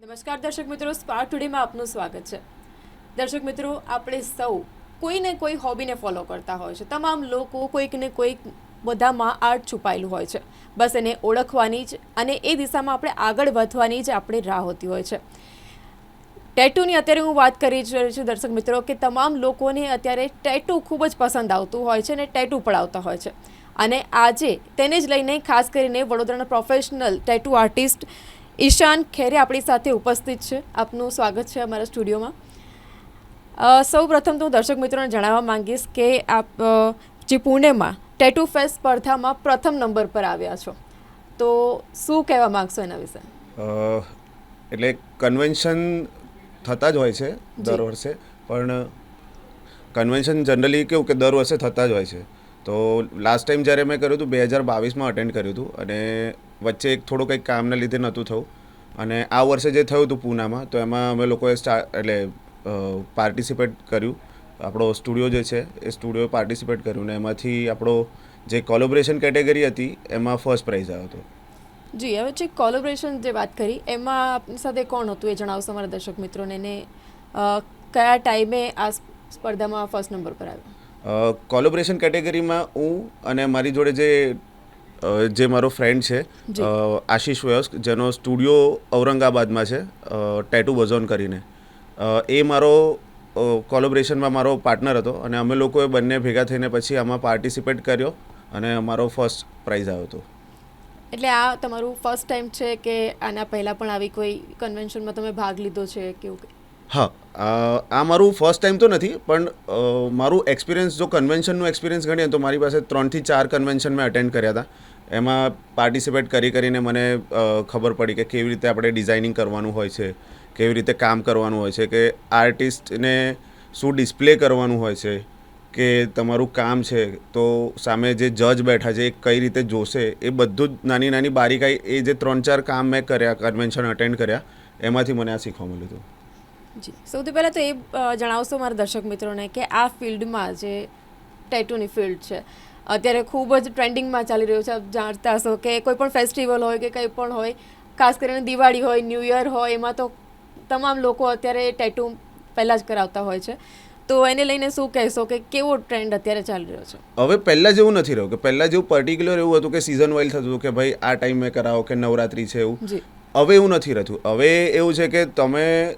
નમસ્કાર દર્શક મિત્રો સ્પાર્ક ટુડેમાં આપનું સ્વાગત છે. દર્શક મિત્રો, આપણે સૌ કોઈને કોઈ હોબીને ફોલો કરતા હોય છે. તમામ લોકો કોઈક ને કોઈક બધામાં આર્ટ છુપાયેલું હોય છે. બસ એને ઓળખવાની જ અને એ દિશામાં આપણે આગળ વધવાની જ આપણી રાહ હોતી હોય છે. ટેટુની અત્યારે હું વાત કરી જ રહી છું દર્શક મિત્રો કે તમામ લોકોને અત્યારે ટેટુ ખૂબ જ પસંદ આવતું હોય છે અને ટેટુ પડાવતા હોય છે. અને આજે તેને જ લઈને ખાસ કરીને વડોદરાના પ્રોફેશનલ ટેટુ આર્ટિસ્ટ ઈશાન ખેરે આપણી સાથે ઉપસ્થિત છે. આપનું સ્વાગત છે અમારા સ્ટુડિયોમાં. સૌ પ્રથમ તો હું દર્શક મિત્રોને જણાવવા માંગીશ કે આપ જે પુણેમાં ટેટુ ફેસ્ટ સ્પર્ધામાં પ્રથમ નંબર પર આવ્યા છો. તો શું કહેવા માગશો એના વિશે? એટલે કન્વેન્શન થતા જ હોય છે દર વર્ષે પણ કન્વેન્શન જનરલી કેવું કે દર વર્ષે થતા જ હોય છે. તો લાસ્ટ ટાઈમ જ્યારે મેં કર્યું હતું બે હજાર બાવીસમાં અટેન્ડ કર્યું હતું અને વચ્ચે એક થોડું કંઈક કામના લીધે નહોતું થયું અને આ વર્ષે જે થયું હતું પૂનામાં તો એમાં અમે લોકોએ સ્ટા એટલે પાર્ટિસિપેટ કર્યું. આપણો સ્ટુડિયો જે છે એ સ્ટુડિયો પાર્ટિસિપેટ કર્યું ને એમાંથી આપણો જે કોલોબરેશન કેટેગરી હતી એમાં ફર્સ્ટ પ્રાઇઝ આવ્યો હતો. જી હવે જે કોલોબરેશન જે વાત કરી એમાં આપની સાથે કોણ હતું એ જણાવશો અમારા દર્શક મિત્રોને ને કયા ટાઈમે આ સ્પર્ધામાં ફર્સ્ટ નંબર પર આવ્યો? કોલોબરેશન કેટેગરીમાં હું અને મારી જોડે જે જે મારો ફ્રેન્ડ છે. આશીષ વયસ્ક જેનો સ્ટુડિયો ઔરંગાબાદમાં છે ટેટુ બઝોન કરીને. એ મારો કોલોબરેશનમાં મારો પાર્ટનર હતો અને અમે લોકોએ બંને ભેગા થઈને પછી આમાં પાર્ટિસિપેટ કર્યો અને અમારો ફર્સ્ટ પ્રાઇઝ આવ્યો હતો. એટલે આ તમારું ફર્સ્ટ ટાઈમ છે કે આના પહેલાં પણ આવી કોઈ કન્વેન્શનમાં તમે ભાગ લીધો છે કે એવું હા આ મારું ફર્સ્ટ ટાઈમ તો નથી પણ મારું એક્સપિરિયન્સ જો કન્વેન્શનનું એક્સપિરિયન્સ ગણીએ તો મારી પાસે ત્રણથી ચાર કન્વેન્શન મેં અટેન્ડ કર્યા હતા. એમાં પાર્ટિસિપેટ કરી કરીને મને ખબર પડી કે કેવી રીતે આપણે ડિઝાઇનિંગ કરવાનું હોય છે, કેવી રીતે કામ કરવાનું હોય છે, કે આર્ટિસ્ટને શું ડિસ્પ્લે કરવાનું હોય છે, કે તમારું કામ છે, તો સામે જે જજ બેઠા છે એ કઈ રીતે જોશે, એ બધું જ નાની નાની બારીકાઈ એ જે ત્રણ ચાર કામ મેં કર્યા કન્વેન્શન અટેન્ડ કર્યા, એમાંથી મને આ શીખવા મળ્યું હતું. જી. સૌથી પહેલાં તો એ જણાવશો મારા દર્શક મિત્રોને કે આ ફિલ્ડમાં જે ટેટુની ફિલ્ડ છે અત્યારે ખૂબ જ ટ્રેન્ડિંગમાં ચાલી રહ્યું છે. આપ જાણતા હશો કે કોઈ પણ ફેસ્ટિવલ હોય કે કંઈ પણ હોય ખાસ કરીને દિવાળી હોય ન્યૂ યર હોય એમાં તો તમામ લોકો અત્યારે ટેટુ પહેલાં જ કરાવતા હોય છે. તો એને લઈને શું કહેશો કે કેવો ટ્રેન્ડ અત્યારે ચાલી રહ્યો છે? હવે પહેલાં જેવું નથી રહ્યું કે પહેલાં જેવું પર્ટિક્યુલર એવું હતું કે સિઝન વાઇઝ થતું હતું કે ભાઈ આ ટાઈમે કરાવો કે નવરાત્રી છે એવું. જી. હવે એવું નથી રહેતું. હવે એવું છે કે તમે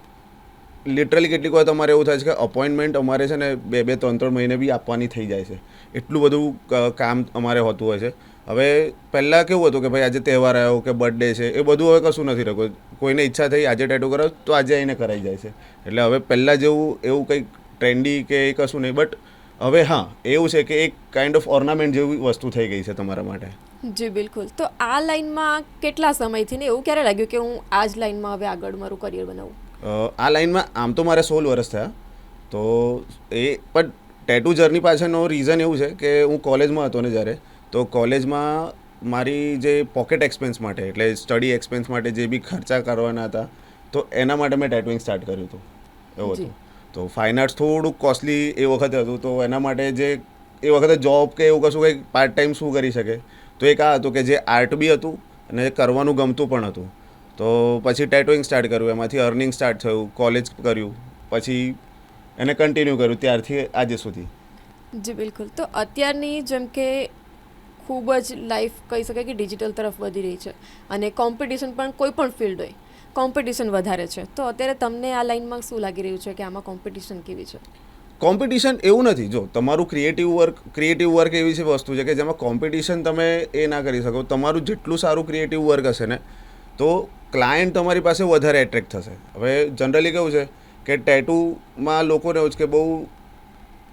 લિટરલી કેટલીક વાર તમારે એવું થાય છે કે અપોઇન્ટમેન્ટ અમારે છે ને બે બે, ત્રણ ત્રણ મહિને બી આપવાની થઈ જાય છે. એટલું બધું કામ અમારે હોતું હોય છે. હવે પહેલાં કેવું હતું કે ભાઈ આજે તહેવાર આવ્યો કે બર્થડે છે, એ બધું હવે કશું નથી રહ્યું. કોઈને ઈચ્છા થઈ આજે ટેટુ કરાવ તો આજે આવીને કરાઈ જાય છે. એટલે હવે પહેલાં જેવું, એવું કંઈક ટ્રેન્ડી કે એ કશું નહીં બટ હવે હા, એવું છે કે એક કાઇન્ડ ઓફ ઓર્નામેન્ટ જેવી વસ્તુ થઈ ગઈ છે તમારા માટે. જી, બિલકુલ. તો આ લાઈનમાં કેટલા સમયથી ને એવું ક્યારે લાગ્યું કે હું આ જ લાઈનમાં હવે આગળ મારું કરિયર બનાવું? આ લાઈનમાં આમ તો મારે સોળ વર્ષ થયા. તો એ પણ ટેટુ જર્ની પાછળનો રીઝન એવું છે કે હું કોલેજમાં હતો ને જ્યારે તો કોલેજમાં મારી જે પોકેટ એક્સપેન્સ માટે એટલે સ્ટડી એક્સપેન્સ માટે જે બી ખર્ચા કરવાના હતા તો એના માટે મેં ટેટુઇંગ સ્ટાર્ટ કર્યું હતું. એવું હતું. તો ફાઇન આર્ટ્સ થોડુંક કોસ્ટલી એ વખતે હતું તો એના માટે જે એ વખતે જોબ કે એવું કશું કંઈક પાર્ટ ટાઈમ શું કરી શકે? તો એક આ હતું કે જે આર્ટ બી હતું અને કરવાનું ગમતું પણ હતું. તો પછી ટેટોઈંગ સ્ટાર્ટ કર્યું એમાંથી અર્નિંગ સ્ટાર્ટ થયું કોલેજ કર્યું પછી એને કન્ટિન્યુ કર્યું ત્યારથી આજે સુધી. જી બિલકુલ. તો અત્યારની જેમ કે ખૂબ જ લાઈફ કહી શકાય કે ડિજિટલ તરફ વધી રહી છે અને કોમ્પિટિશન પણ કોઈ પણ ફિલ્ડ હોય કોમ્પિટિશન વધારે છે. તો અત્યારે તમને આ લાઈનમાં શું લાગી રહ્યું છે કે આમાં કોમ્પિટિશન કેવી છે? કોમ્પિટિશન એવું નથી. જો તમારું ક્રિએટિવ વર્ક ક્રિએટિવ વર્ક એવી છે વસ્તુ છે કે જેમાં કોમ્પિટિશન તમે એ ના કરી શકો. તમારું જેટલું સારું ક્રિએટિવ વર્ક હશે ને તો ક્લાયન્ટ તમારી પાસે વધારે એટ્રેક્ટ થશે. હવે જનરલી કેવું છે કે ટેટુમાં લોકોને એવું છે કે બહુ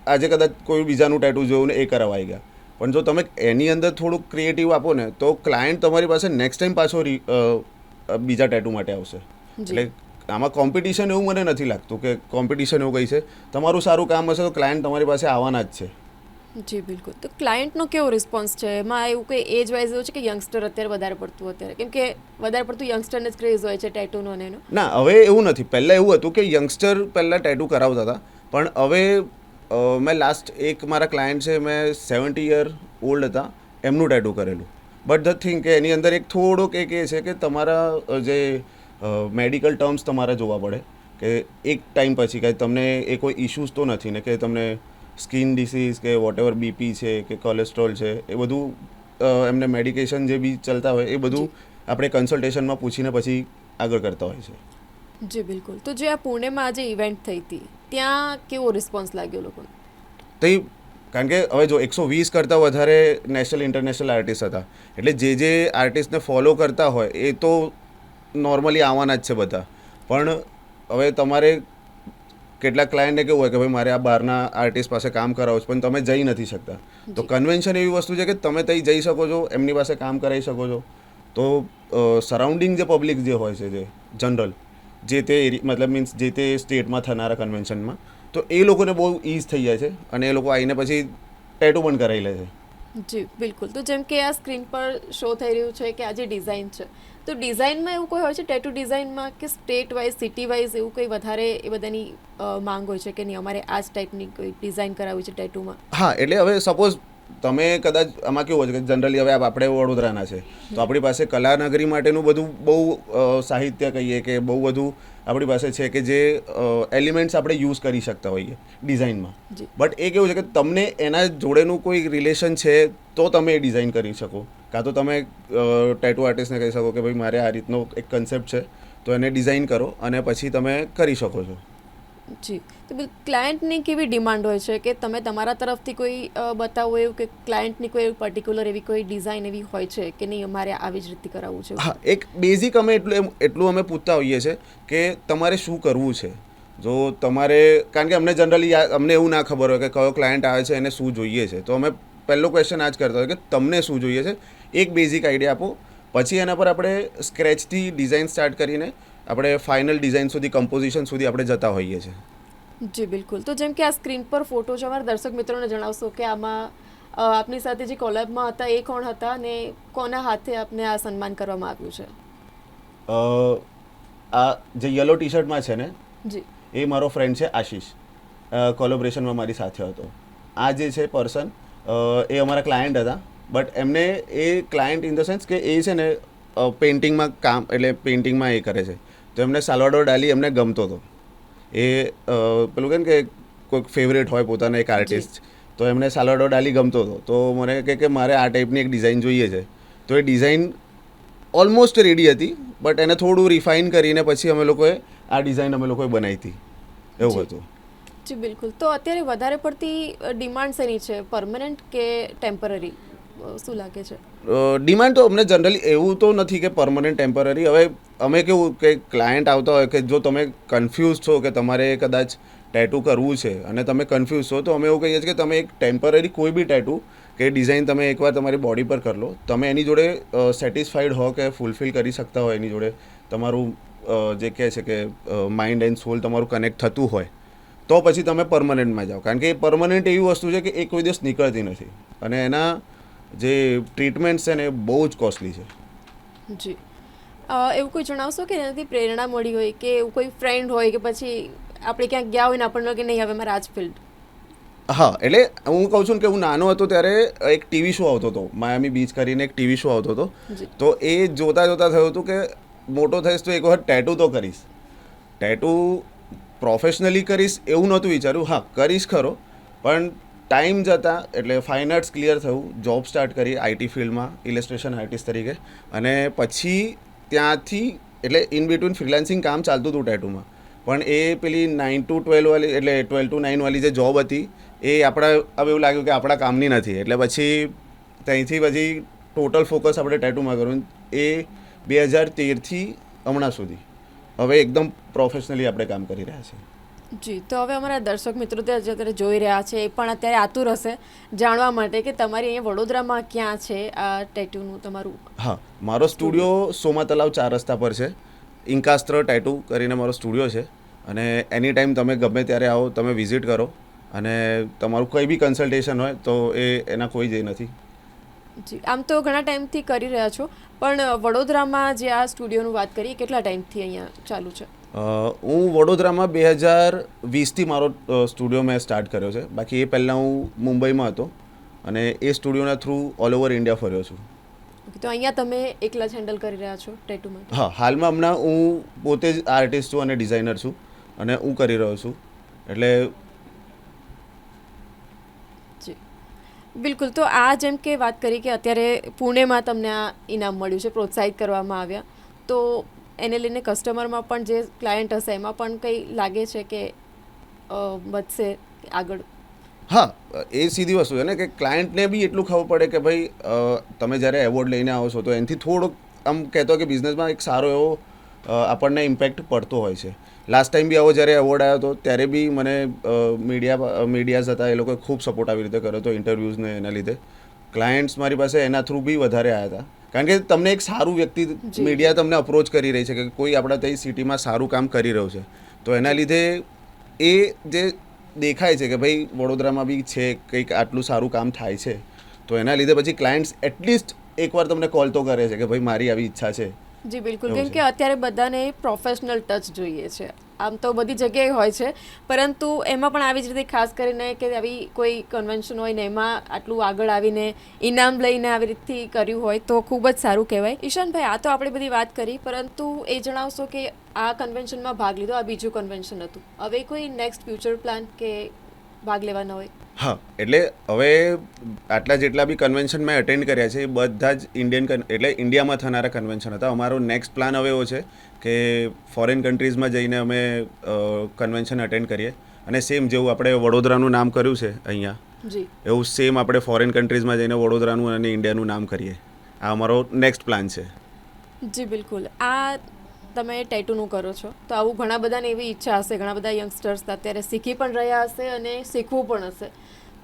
આજે કદાચ કોઈ બીજાનું ટેટુ જોયું ને એ કરાવાઈ ગયા. પણ જો તમે એની અંદર થોડુંક ક્રિએટિવ આપો ને તો ક્લાયન્ટ તમારી પાસે નેક્સ્ટ ટાઈમ પાછો બીજા ટેટુ માટે આવશે. એટલે આમાં કોમ્પિટિશન એવું મને નથી લાગતું કે કોમ્પિટિશન એવું કંઈ છે. તમારું સારું કામ હશે તો ક્લાયન્ટ તમારી પાસે આવવાના જ છે. જી, બિલકુલ. તો ક્લાયન્ટનો કેવો રિસ્પોન્સ છે? એમાં એવું કંઈ એજ વાઇઝ એવું છે કે યંગસ્ટર અત્યારે વધારે પડતું અત્યારે? કેમ કે વધારે પડતું યંગસ્ટરને જ ક્રેઝ હોય છે ટેટુનો અને એનો. ના, હવે એવું નથી. પહેલાં એવું હતું કે યંગસ્ટર પહેલાં ટેટુ કરાવતા હતા. પણ હવે મેં લાસ્ટ એક મારા ક્લાયન્ટ છે, મેં સેવન્ટી યર ઓલ્ડ હતા, એમનું ટેટુ કરેલું. બટ ધ થિંગ કે એની અંદર એક થોડોક એક એ છે કે તમારા જે મેડિકલ ટર્મ્સ તમારે જોવા પડે. કે એક ટાઈમ પછી કે તમને એ કોઈ ઇશ્યુઝ તો નથી ને કે તમને સ્કિન ડિસીઝ કે વોટેવર બીપી છે કે કોલેસ્ટ્રોલ છે એ બધું એમને મેડિકેશન જે બી ચાલતા હોય એ બધું આપણે કન્સલ્ટેશનમાં પૂછીને પછી આગળ કરતા હોય છે. જી બિલકુલ. તો જે આ પુણેમાં આજે ઇવેન્ટ થઈ હતી ત્યાં કેવો રિસ્પોન્સ લાગ્યો લોકોને? તો કારણ કે હવે જો એકસો વીસ કરતાં વધારે નેશનલ ઇન્ટરનેશનલ આર્ટિસ્ટ હતા. એટલે જે જે આર્ટિસ્ટને ફોલો કરતા હોય એ તો નોર્મલી આવવાના જ છે બધા. પણ હવે તમારે કેટલાક ક્લાયન્ટને કેવું હોય કે ભાઈ મારે આ બહારના આર્ટિસ્ટ પાસે કામ કરાવો છે પણ તમે જઈ નથી શકતા. તો કન્વેન્શન એવી વસ્તુ છે કે તમે ત્યાં જઈ શકો છો એમની પાસે કામ કરાવી શકો છો. તો સરાઉન્ડિંગ જે પબ્લિક જે હોય છે જે જનરલ જે તે મતલબ મીન્સ જે તે સ્ટેટમાં થનારા કન્વેન્શનમાં તો એ લોકોને બહુ ઇઝ થઈ જાય છે અને એ લોકો આવીને પછી ટેટુ પણ કરાવી લે છે. જી બિલકુલ. તો જેમ કે આ સ્ક્રીન પર શો થઈ રહ્યું છે કે આ જે ડિઝાઇન છે તો ડિઝાઇનમાં એવું કોઈ હોય છે? ટેટુ ડિઝાઇનમાં કે સ્ટેટ વાઇઝ સિટી વાઇઝ એવું કંઈ વધારે એ બધાની માંગ હોય છે કે નહીં? અમારે આ જ ટાઈપની કોઈ ડિઝાઇન કરાવવી છે ટેટુમાં હા, એટલે હવે સપોઝ તમે કદાચ આમાં કેવું હોય છે કે જનરલી હવે આપણે વડોદરાના છે તો આપણી પાસે કલાનગરી માટેનું બધું બહુ સાહિત્ય કહીએ કે બહુ બધું આપણી પાસે છે કે જે એલિમેન્ટ્સ આપણે યુઝ કરી શકતા હોઈએ ડિઝાઇનમાં બટ એ કેવું છે કે તમને એના જોડેનું કોઈ રિલેશન છે તો તમે એ ડિઝાઇન કરી શકો. કાં તો તમે ટેટુ આર્ટિસ્ટને કહી શકો કે ભાઈ મારે આ રીતનો એક કન્સેપ્ટ છે તો એને ડિઝાઇન કરો અને પછી તમે કરી શકો છો. જી. તો ક્લાયન્ટની કેવી ડિમાન્ડ હોય છે? કે તમે તમારા તરફથી કોઈ બતાવો એવું કે ક્લાયન્ટની કોઈ પર્ટિક્યુલર એવી કોઈ ડિઝાઇન એવી હોય છે કે નહીં, અમારે આવી જ રીતે કરાવવું છે? હા, એક બેઝિક અમે એટલું એટલું અમે પૂછતા હોઈએ છીએ કે તમારે શું કરવું છે? જો તમારે, કારણ કે અમને જનરલી અમને એવું ના ખબર હોય કે કયો ક્લાયન્ટ આવે છે, એને શું જોઈએ છે. તો અમે પહેલો ક્વેશ્ચન આ જ કરતા હોય કે તમને શું જોઈએ છે? એક બેઝિક આઈડિયા આપો. પછી એના પર આપણે સ્ક્રેચથી ડિઝાઇન સ્ટાર્ટ કરીને આપણે ફાઇનલ ડિઝાઇન સુધી કમ્પોઝિશન સુધી આપણે જતા હોઈએ છીએ. જી બિલકુલ. તો જેમ કે આ સ્ક્રીન પર ફોટો છે અમારા દર્શક મિત્રોને જણાવશો કે આમાં આપની સાથે જે કોલેબમાં હતા એ કોણ હતા અને કોના હાથે આપને આ સન્માન કરવામાં આવ્યું છે? આ જે યલો ટી શર્ટમાં છે ને જી. એ મારો ફ્રેન્ડ છે આશીષ. કોલોબ્રેશનમાં મારી સાથે હતો. આ જે છે પર્સન એ અમારા ક્લાયન્ટ હતા. બટ એમને એ ક્લાયન્ટ ઇન ધ સેન્સ કે એ છે ને પેઇન્ટિંગમાં કામ એટલે પેઇન્ટિંગમાં એ કરે છે. તો એમને સાલવાડો ડાલી એમને ગમતો હતો. એ પેલું કહે ને કે કોઈક ફેવરેટ હોય પોતાના એક આર્ટિસ્ટ તો એમને સાલવાડો ડાલી ગમતો હતો. તો મને કહે કે મારે આ ટાઈપની એક ડિઝાઇન જોઈએ છે. તો એ ડિઝાઇન ઓલમોસ્ટ રેડી હતી બટ એને થોડું રિફાઇન કરીને પછી અમે લોકોએ આ ડિઝાઇન અમે લોકોએ બનાવી હતી. એવું. હતું. જી બિલકુલ. તો અત્યારે વધારે પડતી ડિમાન્ડ શેની છે? પરમનન્ટ કે ટેમ્પરરી શું લાગે છે? ડિમાન્ડ તો અમને જનરલી એવું તો નથી કે પરમનન્ટ ટેમ્પરરી હવે અમે કેવું કે ક્લાયન્ટ આવતા હોય કે જો તમે કન્ફ્યુઝ છો કે તમારે કદાચ ટેટુ કરવું છે અને તમે કન્ફ્યુઝ છો, તો અમે એવું કહીએ છીએ કે તમે એક ટેમ્પરરી કોઈ બી ટેટુ કે ડિઝાઇન તમે એકવાર તમારી બોડી પર કરી લો. તમે એની જોડે સેટિસ્ફાઈડ હો કે ફૂલફિલ કરી શકતા હોય એની જોડે તમારું જે કહે છે કે માઇન્ડ એન્ડ સોલ તમારું કનેક્ટ થતું હોય, તો પછી તમે પરમનન્ટમાં જાઓ. કારણ કે એ પરમનન્ટ એવી વસ્તુ છે કે એ કોઈ દિવસ નીકળતી નથી. અને એના જે ટ્રીટમેન્ટ છે ને એ બહુ જ કોસ્ટલી છે. જી. એવું કોઈ જણાવશો કે એનાથી પ્રેરણા મળી હોય કે એવું કોઈ ફ્રેન્ડ હોય કે પછી આપણે ક્યાંક ગયા હોય ને આપણને કે નહીં હવે મારા આજ ફિલ્ડ હા એટલે હું કહું છું કે હું નાનો હતો ત્યારે એક ટીવી શો આવતો હતો. માયામી બીચ કરીને એક ટીવી શો આવતો હતો. તો એ જોતા જોતા થયું હતું કે મોટો થઈશ તો એક વખત ટેટુ તો કરીશ. ટેટુ પ્રોફેશનલી કરીશ એવું નહોતું વિચાર્યું. હા કરીશ ખરો પણ ટાઈમ જતાં એટલે ફાઇન આર્ટ્સ ક્લિયર થયું. જોબ સ્ટાર્ટ કરી આઈટી ફિલ્ડમાં ઇલેસ્ટ્રેશન આર્ટિસ્ટ તરીકે. અને પછી ત્યાંથી, એટલે ઇન બિટવીન ફ્રીલાન્સિંગ કામ ચાલતું હતું ટેટુમાં. પણ એ પેલી નાઇન ટુ ટ્વેલ્વ વાળી, એટલે ટ્વેલ્વ ટુ નાઇન વાળી જે જોબ હતી, એ આપણા, હવે એવું લાગ્યું કે આપણા કામની નથી. એટલે પછી ત્યાંથી પછી ટોટલ ફોકસ આપણે ટેટુમાં કર્યું. એ બે હજાર તેરથી હમણાં સુધી. હવે એકદમ પ્રોફેશનલી આપણે કામ કરી રહ્યા છીએ. જી તો હવે અમારા દર્શક મિત્રો તે અત્યારે જોઈ રહ્યા છે એ પણ અત્યારે આતુર હશે જાણવા માટે કે તમારી અહીંયા વડોદરામાં ક્યાં છે આ ટેટુનું તમારું? હા મારો સ્ટુડિયો સોમા તલાવ ચાર રસ્તા પર છે. ઇન્કાસ્ત્ર ટેટુ કરીને મારો સ્ટુડિયો છે. અને એની ટાઈમ તમે ગમે ત્યારે આવો તમે વિઝિટ કરો. અને તમારું કોઈ બી કન્સલ્ટેશન હોય તો એ એના કોઈ જે નથી. જી આમ તો ઘણા ટાઈમથી કરી રહ્યા છો. પણ વડોદરામાં જે આ સ્ટુડિયોનું વાત કરીએ કેટલા ટાઈમથી અહીંયા ચાલુ છે? હું વડોદરામાં બે હજાર વીસથી મારો સ્ટુડિયો મેં સ્ટાર્ટ કર્યો છે. બાકી એ પહેલાં હું મુંબઈમાં હતો અને એ સ્ટુડિયોના થ્રુ ઓલ ઓવર ઇન્ડિયા ફર્યો છું. તો અહીંયા તમે એકલા જ હેન્ડલ કરી રહ્યા છો ટેટુ માટે? હા હાલમાં હમણાં હું પોતે જ આર્ટિસ્ટ છું અને ડિઝાઇનર છું અને હું કરી રહ્યો છું. એટલે બિલકુલ તો આ જેમ કે વાત કરી કે અત્યારે પુણેમાં તમને આ ઇનામ મળ્યું છે પ્રોત્સાહિત કરવામાં આવ્યા. તો એને લઈને કસ્ટમરમાં પણ જે ક્લાયન્ટ હશે, એમાં પણ કંઈ લાગે છે કે વધશે આગળ? હા, એ સીધી વસ્તુ છે. ને કે ક્લાયન્ટને બી એટલું ખબર પડે કે ભાઈ તમે જ્યારે એવોર્ડ લઈને આવો છો, તો એનાથી થોડોક આમ કહેતો કે બિઝનેસમાં એક સારો એવો આપણને ઇમ્પેક્ટ પડતો હોય છે. લાસ્ટ ટાઈમ બી આવો જ્યારે એવોર્ડ આવ્યો હતો ત્યારે બી મને મીડિયા મીડિયાઝ હતા, એ લોકોએ ખૂબ સપોર્ટ આવી રીતે કર્યો હતો ઇન્ટરવ્યૂઝને એના લીધે. ક્લાયન્ટ્સ મારી પાસે એના થ્રુ બી વધારે આવ્યા હતા. કારણ કે તમને એક સારું વ્યક્તિ મીડિયા તમને અપ્રોચ કરી રહી છે કે કોઈ આપણા ત્યાં સિટીમાં સારું કામ કરી રહ્યું છે. તો એના લીધે એ જે દેખાય છે કે ભાઈ વડોદરામાં બી છે કંઈક આટલું સારું કામ થાય છે. તો એના લીધે પછી ક્લાયન્ટ્સ એટલીસ્ટ એકવાર તમને કોલ તો કરે છે કે ભાઈ મારી આવી ઈચ્છા છે. જી બિલકુલ. કેમ. કે અત્યારે બધાને પ્રોફેશનલ ટચ જોઈએ છે. આમ તો બધી જગ્યાએ હોય છે. પરંતુ એમાં પણ આવી જ રીતે ખાસ કરીને કે આવી કોઈ કન્વેન્શન હોય ને એમાં આટલું આગળ આવીને ઇનામ લઈને આવી રીતથી કર્યું હોય તો ખૂબ જ સારું કહેવાય. ઈશાનભાઈ, આ તો આપણે બધી વાત કરી, પરંતુ એ જણાવશો કે આ કન્વેન્શનમાં ભાગ લીધો, આ બીજું કન્વેન્શન હતું. હવે કોઈ નેક્સ્ટ ફ્યુચર પ્લાન કે ભાગ લેવાના હોય? હા એટલે હવે આટલા જેટલા બી કન્વેન્શન મેં અટેન્ડ કર્યા છે એ બધા જ ઇન્ડિયન એટલે ઇન્ડિયામાં થનારા કન્વેન્શન હતા. અમારો નેક્સ્ટ પ્લાન હવે એવો છે કે ફોરેન કન્ટ્રીઝમાં જઈને અમે કન્વેન્શન અટેન્ડ કરીએ. અને સેમ જેવું આપણે વડોદરાનું નામ કર્યું છે અહીંયા. એવું સેમ આપણે ફોરેન કન્ટ્રીઝમાં જઈને વડોદરાનું અને ઇન્ડિયાનું નામ કરીએ. આ અમારો નેક્સ્ટ પ્લાન છે. જી બિલકુલ. આ તમે ટેટુનું કરો છો. તો આવું ઘણા બધાને એવી ઈચ્છા હશે. ઘણા બધા યંગસ્ટર્સ અત્યારે શીખી પણ રહ્યા હશે અને શીખવું પણ હશે.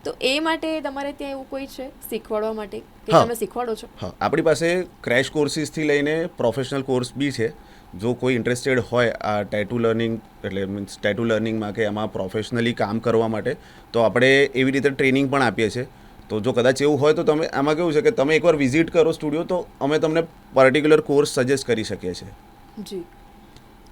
તો એ માટે તમારે ત્યાં એવું કોઈ છે? શીખવાડવા માટે? કે તમે શીખવાડો છો? હા. આપણી પાસે ક્રેશ કોર્સિસથી લઈને પ્રોફેશનલ કોર્સ બી છે. જો કોઈ ઇન્ટરેસ્ટેડ હોય આ ટેટુ લર્નિંગ એટલે મીન્સ ટેટુ લર્નિંગમાં કે એમાં પ્રોફેશનલી કામ કરવા માટે તો આપણે એવી રીતે ટ્રેનિંગ પણ આપીએ છીએ. તો જો કદાચ એવું હોય તો તમે આમાં કેવું છે કે તમે એકવાર વિઝિટ કરો સ્ટુડિયો તો અમે તમને પર્ટિક્યુલર કોર્સ સજેસ્ટ કરી શકીએ છીએ. જી.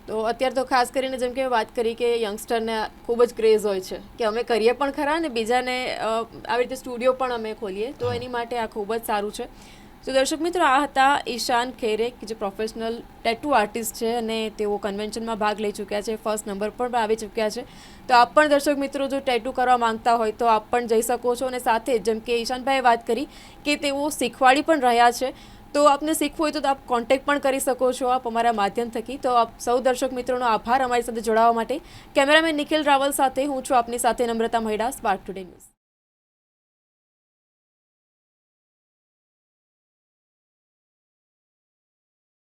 તો અત્યારે તો ખાસ કરીને જેમ કે વાત કરી કે યંગસ્ટરને ખૂબ જ ક્રેઝ હોય છે કે અમે કરીએ પણ ખરા ને બીજાને આવી રીતે સ્ટુડિયો પણ અમે ખોલીએ તો એની માટે આ ખૂબ જ સારું છે. તો દર્શક મિત્રો આ હતા ઈશાન ખેરે કે જે પ્રોફેશનલ ટેટુ આર્ટિસ્ટ છે અને તેઓ કન્વેન્શનમાં ભાગ લઈ ચૂક્યા છે ફર્સ્ટ નંબર પર પણ આવી ચૂક્યા છે. તો આપ પણ દર્શક મિત્રો જો ટેટુ કરવા માંગતા હોય તો આપ પણ જઈ શકો છો અને સાથે જ જેમ કે ઈશાનભાઈએ વાત કરી કે તેઓ શીખવાડી પણ રહ્યા છે. તો આપને શીખવું હોય તો આપ કોન્ટેક્ટ પણ કરી શકો છો આપ અમારા માધ્યમ થકી તો આપ સૌ દર્શક મિત્રોનો આભાર અમારી સાથે જોડાવા માટે. કેમેરામેન નિખિલ રાવલ સાથે હું છું આપની સાથે Namrata Mahida Spark Today News